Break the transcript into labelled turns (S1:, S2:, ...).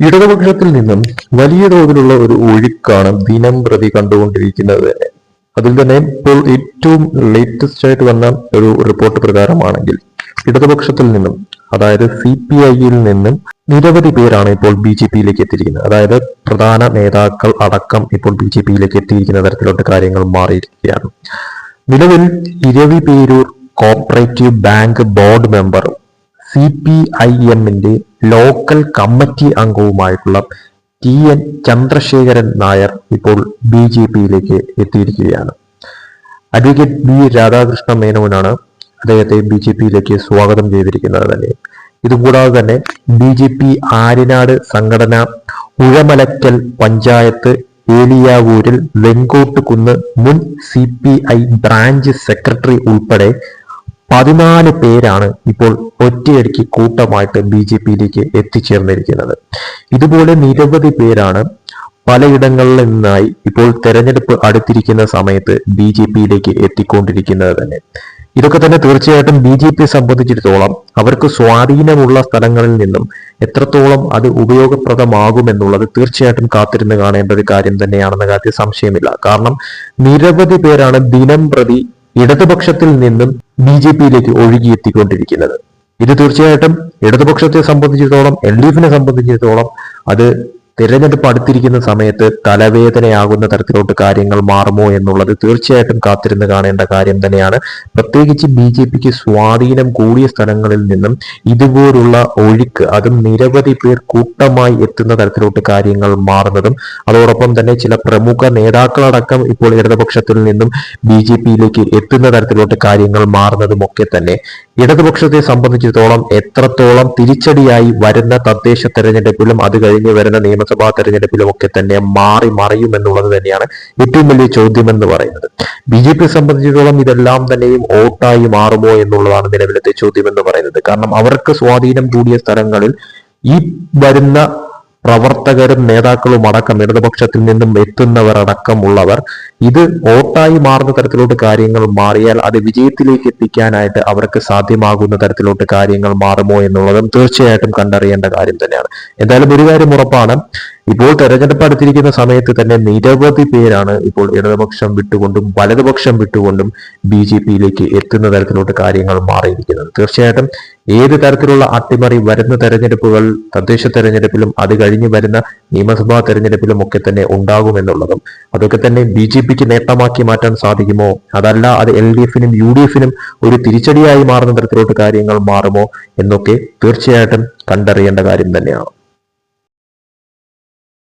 S1: ഇടതുപക്ഷത്തിൽ നിന്നും വലിയ തോതിലുള്ള ഒരു ഒഴുക്കാണ് ദിനം പ്രതി കണ്ടുകൊണ്ടിരിക്കുന്നത്. തന്നെ അതിൽ തന്നെ ഇപ്പോൾ ഏറ്റവും ലേറ്റസ്റ്റ് ആയിട്ട് വന്ന ഒരു റിപ്പോർട്ട് പ്രകാരമാണെങ്കിൽ ഇടതുപക്ഷത്തിൽ നിന്നും അതായത് സി പി ഐയിൽ നിന്നും നിരവധി പേരാണ് ഇപ്പോൾ ബി ജെ പിയിലേക്ക് എത്തിയിരിക്കുന്നത്. അതായത് പ്രധാന നേതാക്കൾ അടക്കം ഇപ്പോൾ ബി ജെ പിയിലേക്ക് എത്തിയിരിക്കുന്ന തരത്തിലോട്ട് കാര്യങ്ങൾ മാറിയിരിക്കുകയാണ്. നിലവിൽ Eraviperoor cooperative bank board മെമ്പറും സി പി ഐ എമ്മിന്റെ ലോക്കൽ കമ്മിറ്റി അംഗവുമായിട്ടുള്ള ടി എൻ ചന്ദ്രശേഖരൻ നായർ ഇപ്പോൾ ബി ജെ പിയിലേക്ക് എത്തിയിരിക്കുകയാണ്. അഡ്വക്കേറ്റ് ബി രാധാകൃഷ്ണ മേനോനാണ് അദ്ദേഹത്തെ ബി ജെ പിയിലേക്ക് സ്വാഗതം ചെയ്തിരിക്കുന്നത് തന്നെ. ഇതുകൂടാതെ തന്നെ ബി ജെ പി ആര്യനാട് സംഘടന ഉഴമലക്കൽ പഞ്ചായത്ത് ഏലിയാവൂരിൽ വെങ്കോട്ട് കുന്ന് മുൻ C P I branch secretary ഉൾപ്പെടെ പതിനാല് പേരാണ് ഇപ്പോൾ ഒറ്റയടിക്ക് കൂട്ടമായിട്ട് ബി ജെ പിയിലേക്ക് എത്തിച്ചേർന്നിരിക്കുന്നത്. ഇതുപോലെ നിരവധി പേരാണ് പലയിടങ്ങളിൽ നിന്നായി ഇപ്പോൾ തെരഞ്ഞെടുപ്പ് അടുത്തിരിക്കുന്ന സമയത്ത് ബി ജെ പിയിലേക്ക് എത്തിക്കൊണ്ടിരിക്കുന്നത് തന്നെ. ഇതൊക്കെ തന്നെ തീർച്ചയായിട്ടും ബി ജെ പിയെ സംബന്ധിച്ചിടത്തോളം അവർക്ക് സ്വാധീനമുള്ള സ്ഥലങ്ങളിൽ നിന്നും എത്രത്തോളം അത് ഉപയോഗപ്രദമാകുമെന്നുള്ളത് തീർച്ചയായിട്ടും കാത്തിരുന്ന് കാണേണ്ട ഒരു കാര്യം തന്നെയാണെന്ന കാര്യത്തിൽ സംശയമില്ല. കാരണം നിരവധി പേരാണ് ദിനം പ്രതി ഇടതുപക്ഷത്തിൽ നിന്നും ബി ജെ പിയിലേക്ക് ഒഴുകിയെത്തിക്കൊണ്ടിരിക്കുന്നത്. ഇത് തീർച്ചയായിട്ടും ഇടതുപക്ഷത്തെ സംബന്ധിച്ചിടത്തോളം എൽ ഡി എഫിനെ സംബന്ധിച്ചിടത്തോളം അത് തിരഞ്ഞെടുപ്പ് അടുത്തിരിക്കുന്ന സമയത്ത് തലവേദനയാകുന്ന തരത്തിലോട്ട് കാര്യങ്ങൾ മാറുമോ എന്നുള്ളത് തീർച്ചയായിട്ടും കാത്തിരുന്ന് കാണേണ്ട കാര്യം തന്നെയാണ്. പ്രത്യേകിച്ച് ബി ജെ പിക്ക് സ്വാധീനം കൂടിയ സ്ഥലങ്ങളിൽ നിന്നും ഇതുപോലുള്ള ഒഴുക്ക് അതും നിരവധി പേർ കൂട്ടമായി എത്തുന്ന തരത്തിലോട്ട് കാര്യങ്ങൾ മാറുന്നതും അതോടൊപ്പം തന്നെ ചില പ്രമുഖ നേതാക്കളടക്കം ഇപ്പോൾ ഇടതുപക്ഷത്തിൽ നിന്നും ബി ജെ പിയിലേക്ക് എത്തുന്ന തരത്തിലോട്ട് കാര്യങ്ങൾ മാറുന്നതും ഒക്കെ തന്നെ. ഇടതുപക്ഷത്തെ സംബന്ധിച്ചിടത്തോളം എത്രത്തോളം തിരിച്ചടിയായി വരുന്ന തദ്ദേശ തെരഞ്ഞെടുപ്പിലും അത് കഴിഞ്ഞ് വരുന്ന നിയമസഭാ തെരഞ്ഞെടുപ്പിലും ഒക്കെ തന്നെ മാറി മറിയും എന്നുള്ളത് തന്നെയാണ് ഏറ്റവും വലിയ ചോദ്യം എന്ന് പറയുന്നത്. ബി ജെ പി സംബന്ധിച്ചിടത്തോളം ഇതെല്ലാം തന്നെയും വോട്ടായി മാറുമോ എന്നുള്ളതാണ് നിലവിലത്തെ ചോദ്യം എന്ന് പറയുന്നത്. കാരണം അവർക്ക് സ്വാധീനം കൂടിയ സ്ഥലങ്ങളിൽ ഈ വരുന്ന പ്രവർത്തകരും നേതാക്കളും അടക്കം ഇടതുപക്ഷത്തിൽ നിന്നും എത്തുന്നവരടക്കമുള്ളവർ ഇത് വോട്ടായി മാറുന്ന തരത്തിലോട്ട് കാര്യങ്ങൾ മാറിയാൽ അത് വിജയത്തിലേക്ക് എത്തിക്കാനായിട്ട് അവർക്ക് സാധ്യമാകുന്ന തരത്തിലോട്ട് കാര്യങ്ങൾ മാറുമോ എന്നുള്ളതും തീർച്ചയായിട്ടും കണ്ടറിയേണ്ട കാര്യം തന്നെയാണ്. എന്തായാലും ഒരു കാര്യം ഉറപ്പാണ് ഇപ്പോൾ തെരഞ്ഞെടുപ്പ് അടുത്തിരിക്കുന്ന സമയത്ത് തന്നെ നിരവധി പേരാണ് ഇപ്പോൾ ഇടതുപക്ഷം വിട്ടുകൊണ്ടും വലതുപക്ഷം വിട്ടുകൊണ്ടും ബി ജെ പിയിലേക്ക് എത്തുന്ന തരത്തിലോട്ട് കാര്യങ്ങൾ മാറിയിരിക്കുന്നത്. തീർച്ചയായിട്ടും ഏത് തരത്തിലുള്ള അട്ടിമറി വരുന്ന തെരഞ്ഞെടുപ്പുകൾ തദ്ദേശ തെരഞ്ഞെടുപ്പിലും അത് കഴിഞ്ഞ് വരുന്ന നിയമസഭാ തെരഞ്ഞെടുപ്പിലും ഒക്കെ തന്നെ ഉണ്ടാകുമെന്നുള്ളതും അതൊക്കെ തന്നെ ബി ജെ പിക്ക് നേട്ടമാക്കി മാറ്റാൻ സാധിക്കുമോ? അതല്ല അത് എൽ ഡി എഫിനും യു ഡി എഫിനും ഒരു തിരിച്ചടിയായി മാറുന്ന തരത്തിലോട്ട് കാര്യങ്ങൾ മാറുമോ എന്നൊക്കെ തീർച്ചയായിട്ടും കണ്ടറിയേണ്ട കാര്യം തന്നെയാണ്.